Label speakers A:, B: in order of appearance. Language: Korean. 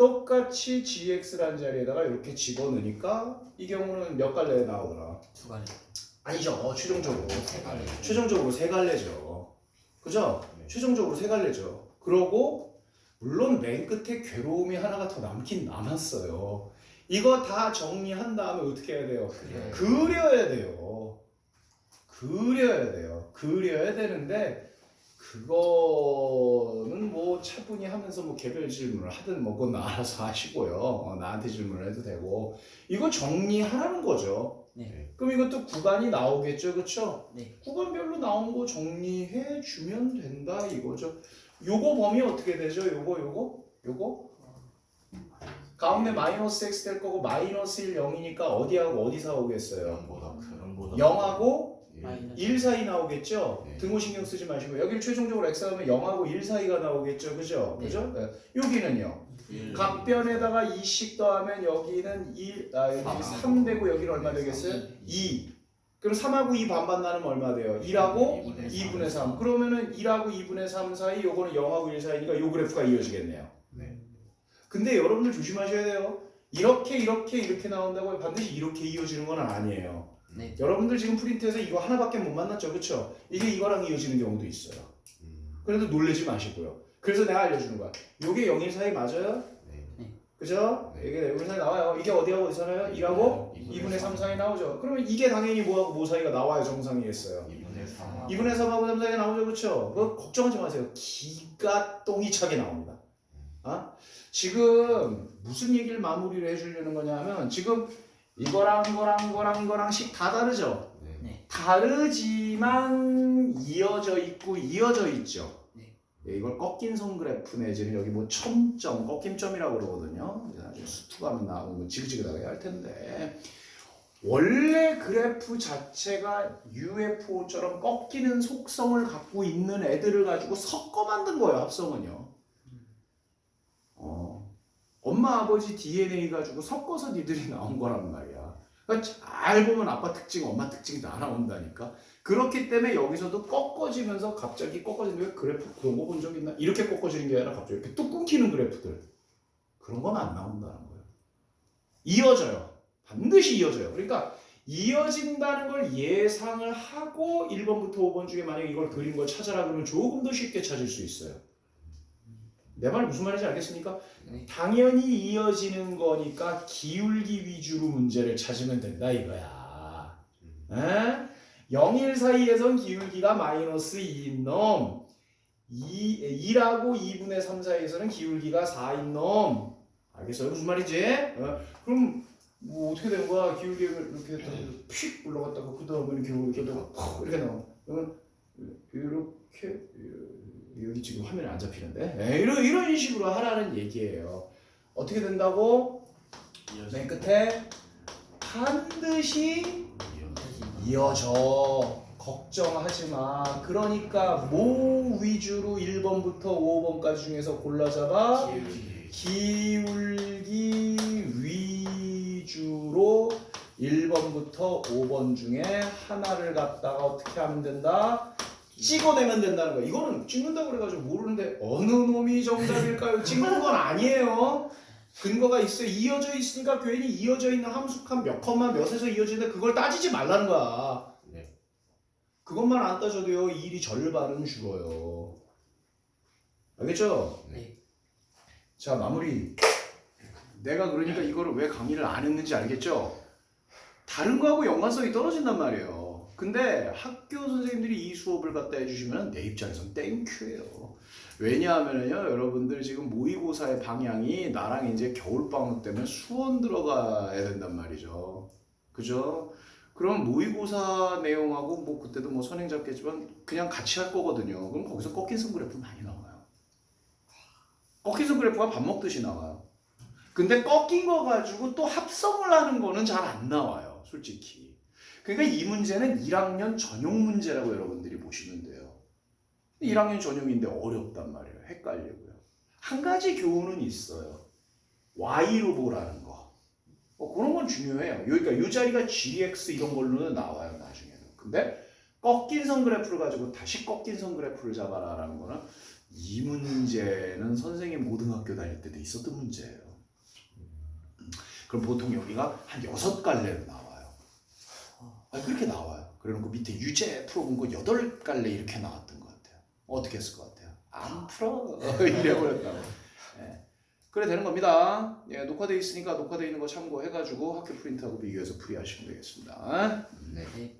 A: 똑같이 gx라는 자리에다가 이렇게 집어넣으니까 이 경우는 몇 갈래 나오더라?
B: 두 가지.
A: 아니죠. 어, 최종적으로.
B: 세 가지.
A: 최종적으로 세 갈래죠. 그죠?
C: 네.
A: 최종적으로 세 갈래죠. 그러고 물론 맨 끝에 괴로움이 하나가 더 남긴 남았어요. 이거 다 정리한 다음에 어떻게 해야 돼요?
B: 그래.
A: 그려야 돼요. 그려야 돼요. 그려야 되는데 그거는 뭐 차분히 하면서 뭐 개별 질문을 하든 뭐 그건 알아서 하시고요. 어, 나한테 질문을 해도 되고 이거 정리하라는 거죠.
B: 네.
A: 그럼 이것도 구간이 나오겠죠, 그렇죠?
B: 네.
A: 구간별로 나온 거 정리해 주면 된다 이거죠. 요거 범위 어떻게 되죠? 요거 요거 요거 가운데 마이너스 x 될 거고 마이너스 1 0이니까 어디하고 어디서 오겠어요?
C: 0보다 큰
A: 0하고
B: 마이너스
A: 1 사이 나오겠죠?
C: 네.
A: 등호 신경 쓰지 마시고 여기를 최종적으로 x 하면 0하고 1 사이가 나오겠죠, 그죠?
B: 네.
A: 그죠? 네. 여기는요.
C: 일.
A: 각변에다가 2씩 더하면 여기는 1, 아 여기
C: 삼.
A: 3 되고 여기는 얼마 되겠어요? 2. 그럼 3하고 2 반반 나누면 얼마 돼요? 1하고 2분의 3. 그러면은 1하고 2분의 3 사이 요거는 0하고 1 사이니까 요 그래프가 이어지겠네요.
C: 네.
A: 근데 여러분들 조심하셔야 돼요. 이렇게 이렇게 이렇게 나온다고 반드시 이렇게 이어지는 건 아니에요.
B: 네.
A: 여러분들 지금 프린트에서 이거 하나밖에 못 만났죠, 그렇죠? 이게 이거랑 이어지는 경우도 있어요.
C: 음.
A: 그래도 놀래지 마시고요. 그래서 내가 알려주는 거야. 요게 0, 1 사이 맞아요?
C: 네.
A: 그죠?
C: 네.
A: 이게 0, 1 사이 나와요. 이게 어디하고 어디 사나요? 1하고 2분의 3 사이 나오죠. 그러면 이게 당연히 뭐하고 뭐 사이가 나와요, 정상이겠어요.
C: 2분의 3.
A: 2분의 3하고 3 사이가 나오죠, 그렇죠? 그거 걱정하지 마세요. 기가 똥이 차게 나옵니다. 아? 지금 무슨 얘기를 마무리를 해주려는 거냐면 지금 이거랑 이거랑 이거랑 이거랑씩 다 다르죠.
C: 네.
A: 다르지만 이어져 있고 이어져 있죠.
B: 네.
A: 예, 이걸 꺾인 선 그래프 내지는 여기 뭐 첨점, 꺾임점이라고 그러거든요. 나중에 수투가면 나오면 뭐 지그지그하게 할 텐데 원래 그래프 자체가 UFO처럼 꺾이는 속성을 갖고 있는 애들을 가지고 섞어 만든 거예요. 합성은요. 어, 엄마 아버지 DNA 가지고 섞어서 니들이 나온 거란 말이야. 그러니까 잘 보면 아빠 특징, 엄마 특징이 다 나온다니까. 그렇기 때문에 여기서도 꺾어지면서 갑자기 꺾어지는 왜 그래프 그런 거 본 적 있나? 이렇게 꺾어지는 게 아니라 갑자기 이렇게 뚝 끊기는 그래프들 그런 건 안 나온다는 거예요. 이어져요. 반드시 이어져요. 그러니까 이어진다는 걸 예상을 하고 1번부터 5번 중에 만약 이걸 그린 걸 찾아라 그러면 조금 더 쉽게 찾을 수 있어요. 내 말 무슨 말인지 알겠습니까?
B: 네.
A: 당연히 이어지는 거니까 기울기 위주로 문제를 찾으면 된다 이거야. 에? 0, 1 사이에선 기울기가 마이너스 2인 놈 2, 1하고 2분의 3 사이에서는 기울기가 4인 놈 알겠어요? 무슨 말이지? 어? 그럼 뭐 어떻게 된 거야? 기울기가 이렇게 했다가 픽 올라갔다가 그 다음에 이렇게 올라갔다가 팍 이렇게 나와 그러면 이렇게 여기 지금 화면에 안 잡히는데? 에, 이런, 이런 식으로 하라는 얘기예요. 어떻게 된다고? 맨 끝에 반드시 이어져. 걱정하지 마. 그러니까 모 위주로 1번부터 5번까지 중에서 골라 잡아 기울기 위주로 1번부터 5번 중에 하나를 갖다가 어떻게 하면 된다? 찍어내면 된다는 거야. 이거는 찍는다고 그래가지고 모르는데 어느 놈이 정답일까요? 찍는 건 아니에요. 근거가 있어요. 이어져 있으니까 괜히 이어져 있는 함수칸 몇 컷만 몇에서 이어지는데 그걸 따지지 말라는 거야.
C: 네.
A: 그것만 안 따져도요. 일이 절반은 줄어요. 알겠죠?
B: 네.
A: 자 마무리. 내가 그러니까 이거를 왜 강의를 안 했는지 알겠죠? 다른 거하고 연관성이 떨어진단 말이에요. 근데 학교 선생님들이 이 수업을 갖다 해주시면 내 입장에선 땡큐예요. 왜냐하면요, 여러분들 지금 모의고사의 방향이 나랑 이제 겨울방학 때문에 수원 들어가야 된단 말이죠. 그죠? 그럼 모의고사 내용하고 뭐 그때도 뭐 선행 잡겠지만 그냥 같이 할 거거든요. 그럼 거기서 꺾인 선 그래프 많이 나와요. 꺾인 선 그래프가 밥 먹듯이 나와요. 근데 꺾인 거 가지고 또 합성을 하는 거는 잘 안 나와요, 솔직히. 그러니까 이 문제는 1학년 전용 문제라고 여러분들이 보시면 돼요. 1학년 전용인데 어렵단 말이에요. 헷갈리고요. 한 가지 교훈은 있어요. Y로 보라는 거. 어, 그런 건 중요해요. 그러니까 이 자리가 GX 이런 걸로는 나와요, 나중에는. 근데 꺾인 선 그래프를 가지고 다시 꺾인 선 그래프를 잡아라라는 거는 이 문제는 선생님 고등학교 다닐 때도 있었던 문제예요. 그럼 보통 여기가 한 여섯 갈래로 나와요. 아 그렇게 나와요. 그래놓고 밑에 유제 풀어본 거 여덟 갈래 이렇게 나왔던 것 같아요. 어떻게 했을 것 같아요? 안 풀어 이래버렸다고. 예. 그래 되는 겁니다. 예, 녹화돼 있으니까 녹화돼 있는 거 참고해가지고 학교 프린트하고 비교해서 풀이하시면 되겠습니다.
B: 네.